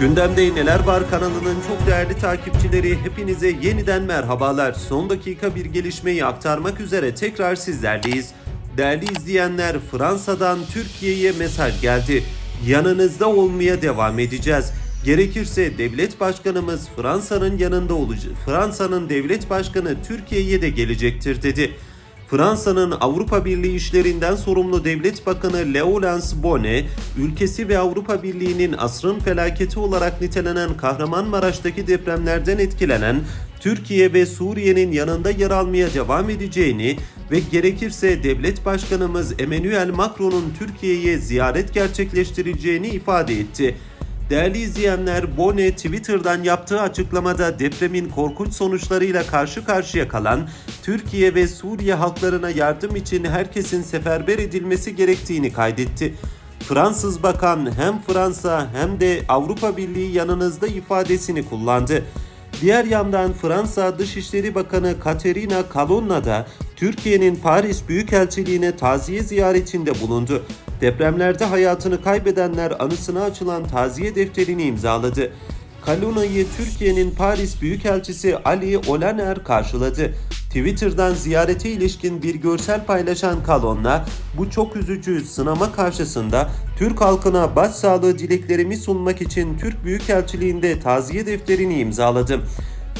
Gündemde Neler Var kanalının çok değerli takipçileri hepinize yeniden merhabalar. Son dakika bir gelişmeyi aktarmak üzere tekrar sizlerleyiz. Değerli izleyenler Fransa'dan Türkiye'ye mesaj geldi. Yanınızda olmaya devam edeceğiz. Gerekirse devlet başkanımız Fransa'nın yanında olacak. Fransa'nın devlet başkanı Türkiye'ye de gelecektir dedi. Fransa'nın Avrupa Birliği işlerinden sorumlu Devlet Bakanı Laurence Bonnet, ülkesi ve Avrupa Birliği'nin asrın felaketi olarak nitelenen Kahramanmaraş'taki depremlerden etkilenen Türkiye ve Suriye'nin yanında yer almaya devam edeceğini ve gerekirse devlet başkanımız Emmanuel Macron'un Türkiye'ye ziyaret gerçekleştireceğini ifade etti. Değerli izleyenler, Bone Twitter'dan yaptığı açıklamada depremin korkunç sonuçlarıyla karşı karşıya kalan Türkiye ve Suriye halklarına yardım için herkesin seferber edilmesi gerektiğini kaydetti. Fransız bakan hem Fransa hem de Avrupa Birliği yanınızda ifadesini kullandı. Diğer yandan Fransa Dışişleri Bakanı Katerina Kalonna da Türkiye'nin Paris Büyükelçiliğine taziye ziyaretinde bulundu. Depremlerde hayatını kaybedenler anısına açılan taziye defterini imzaladı. Kalona'yı Türkiye'nin Paris Büyükelçisi Ali Olaner karşıladı. Twitter'dan ziyarete ilişkin bir görsel paylaşan Kalon'la bu çok üzücü sınama karşısında Türk halkına başsağlığı dileklerimi sunmak için Türk Büyükelçiliğinde taziye defterini imzaladım.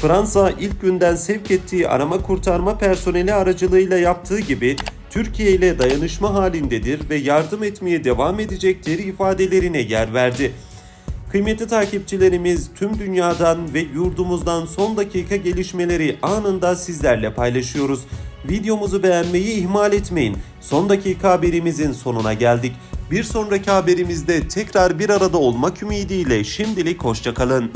Fransa ilk günden sevk ettiği arama kurtarma personeli aracılığıyla yaptığı gibi Türkiye ile dayanışma halindedir ve yardım etmeye devam edecektir ifadelerine yer verdi. Kıymetli takipçilerimiz tüm dünyadan ve yurdumuzdan son dakika gelişmeleri anında sizlerle paylaşıyoruz. Videomuzu beğenmeyi ihmal etmeyin. Son dakika haberimizin sonuna geldik. Bir sonraki haberimizde tekrar bir arada olmak ümidiyle şimdilik hoşçakalın.